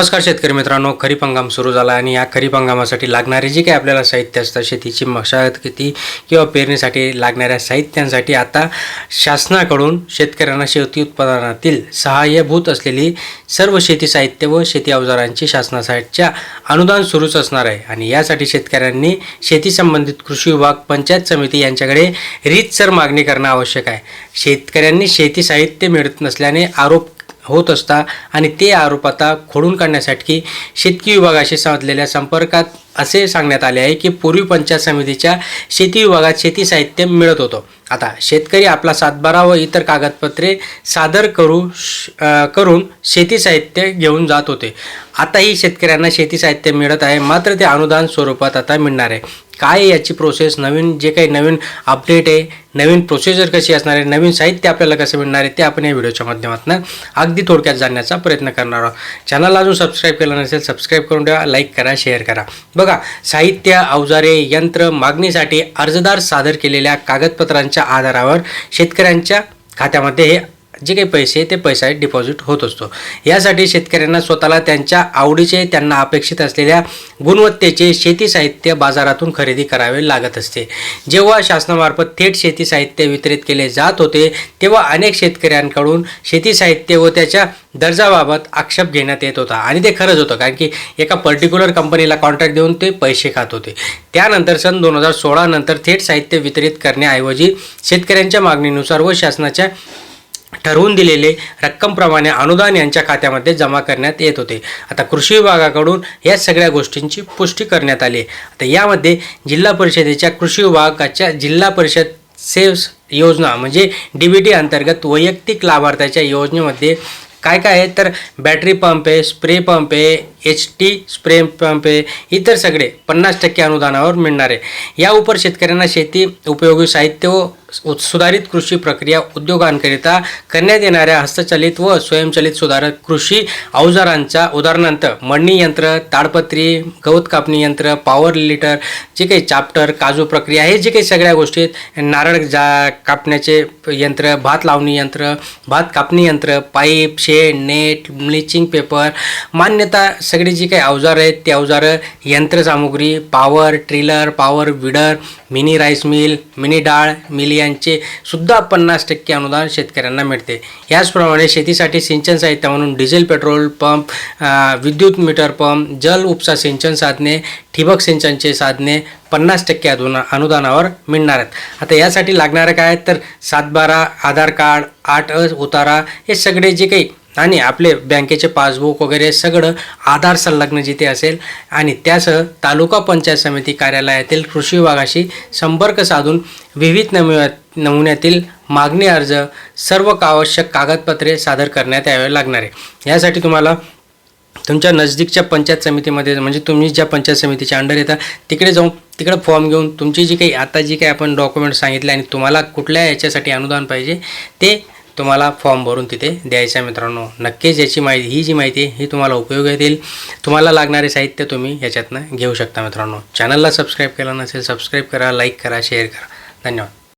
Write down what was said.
नमस्कार शेतकरी मित्रांनो खरीप हंगाम सुरू झाला आणि या खरीप हंगामासाठी लागणारे जे काही आपल्याला साहित्य असतं शेतीची मशागत किती किंवा पेरणीसाठी लागणाऱ्या साहित्यांसाठी आता शासनाकडून शेतकऱ्यांना शेती उत्पादनातील सहाय्यभूत असलेली सर्व शेती साहित्य व शेती अवजारांची शासनासाठीच्या अनुदान सुरूच असणार आहे. आणि यासाठी शेतकऱ्यांनी शेती संबंधित कृषी विभाग पंचायत समिती यांच्याकडे रीतसर मागणी करणं आवश्यक आहे. शेतकऱ्यांनी शेती साहित्य मिळत नसल्याने आरोप होत असता आणि ते आरोप आता खोडून काढण्यासाठी शेतकी विभागाशी साधलेल्या संपर्कात असे सांगण्यात आले आहे की पूर्वी पंचायत समितीच्या शेती विभागात शेती साहित्य मिळत होतं. आता शेतकरी आपला सातबारा व इतर कागदपत्रे सादर करू श- करून शेती साहित्य घेऊन जात होते. आताही शेतकऱ्यांना शेती साहित्य मिळत आहे. मात्र ते अनुदान स्वरूपात आता मिळणार आहे. काय याची प्रोसेस नवीन जे काही नवीन अपडेट आहे नवीन प्रोसिजर कशी असणार आहे नवीन साहित्य आपल्याला कसं मिळणार आहे ते आपण या व्हिडिओच्या माध्यमातून अगदी थोडक्यात जाणण्याचा प्रयत्न करणार आहोत. चॅनलला अजून सबस्क्राईब केलं नसेल सबस्क्राईब करून ठेवा लाईक करा शेअर करा. बघा साहित्य अवजारे यंत्र मागणीसाठी अर्जदार सादर केलेल्या कागदपत्रांच्या आधारावर शेतकऱ्यांच्या खात्यामध्ये हे जे काही पैसे ते पैसा डिपॉझिट होत असतो. यासाठी शेतकऱ्यांना स्वतःला त्यांच्या आवडीचे त्यांना अपेक्षित असलेल्या गुणवत्तेचे शेती साहित्य बाजारातून खरेदी करावे लागत असते. जेव्हा शासनामार्फत थेट शेती साहित्य वितरित केले जात होते तेव्हा अनेक शेतकऱ्यांकडून शेती साहित्य व त्याच्या दर्जाबाबत आक्षेप घेण्यात येत होता. आणि ते खरंच होतं कारण की एका पर्टिक्युलर कंपनीला कॉन्ट्रॅक्ट देऊन ते पैसे खात होते. त्यानंतर सन दोन हजार सोळा नंतर थेट साहित्य वितरित करण्याऐवजी शेतकऱ्यांच्या मागणीनुसार व शासनाच्या ठरवून दिलेले रक्कमप्रमाणे अनुदान यांच्या खात्यामध्ये जमा करण्यात येत होते. आता कृषी विभागाकडून या सगळ्या गोष्टींची पुष्टी करण्यात आली. आता यामध्ये जिल्हा परिषदेच्या कृषी विभागाच्या जिल्हा परिषद सेव्स योजना म्हणजे डी बी टी अंतर्गत वैयक्तिक लाभार्थ्याच्या योजनेमध्ये काय काय आहे? तर बॅटरी पंप आहे स्प्रे पंप आहे एच टी स्प्रे पंप इतर सगळे पन्नास टक्के अनुदानावर मिळणार. आहे या उपर शेतकऱ्यांना शेती उपयोगी साहित्य व सुधारित कृषी प्रक्रिया उद्योगांकरिता करण्यात येणाऱ्या हस्तचलित व स्वयंचलित सुधारक कृषी अवजारांचा उदाहरणार्थ मळणी यंत्र ताडपत्री गवत कापणी यंत्र पॉवर लिटर जे काही चाप्टर काजू प्रक्रिया हे जे काही सगळ्या गोष्टी आहेत नारळ जा कापण्याचे यंत्र भात लावणी यंत्र भात कापणी यंत्र pipe shed net bleaching paper मान्यता सगळी जी काही अवजार आहेत ते अवजारं यंत्रसामुग्री power tiller power weeder mini rice mill mini डाळ मिल यांचे सुद्धा पन्नास टक्के अनुदान शेतकऱ्यांना मिळते. याचप्रमाणे शेतीसाठी सिंचन साहित्य म्हणून डिझेल पेट्रोल पंप विद्युत मीटर पंप जल उपसा सिंचन साधने ठिबक सिंचनचे साधने पन्नास टक्के अनुदा अनुदानावर मिळणार आहेत. आता यासाठी लागणारं काय तर सातबारा आधार कार्ड आठ अ उतारा हे सगळे जे काही आणि आपले बँकेचे पासबुक वगैरे सगळं आधार संलग्न जिथे असेल आणि त्यासह तालुका पंचायत समिती कार्यालयातील कृषी विभागाशी संपर्क साधून विविध नमुन्या नमुन्यातील मागणी अर्ज सर्व आवश्यक कागदपत्रे सादर करण्यात यावे लागणार आहे. यासाठी तुम्हाला तुमच्या नजदीकच्या पंचायत समितीमध्ये म्हणजे तुम्ही ज्या पंचायत समितीच्या अंडर येतात तिकडे जाऊन तिकडे फॉर्म घेऊन तुमची जी काही आता जी काही आपण डॉक्युमेंट सांगितले आणि तुम्हाला कुठल्या याच्यासाठी अनुदान पाहिजे ते तुम्हाला फॉर्म भरून तिथे द्यायचा आहे मित्रांनो. नक्कीच याची माहिती ही जी माहिती ही तुम्हाला उपयोग येतील. तुम्हाला लागणारे साहित्य तुम्ही याच्यातनं घेऊ शकता मित्रांनो. चॅनलला सबस्क्राईब केलं नसेल सबस्क्राईब करा लाईक करा शेअर करा. धन्यवाद.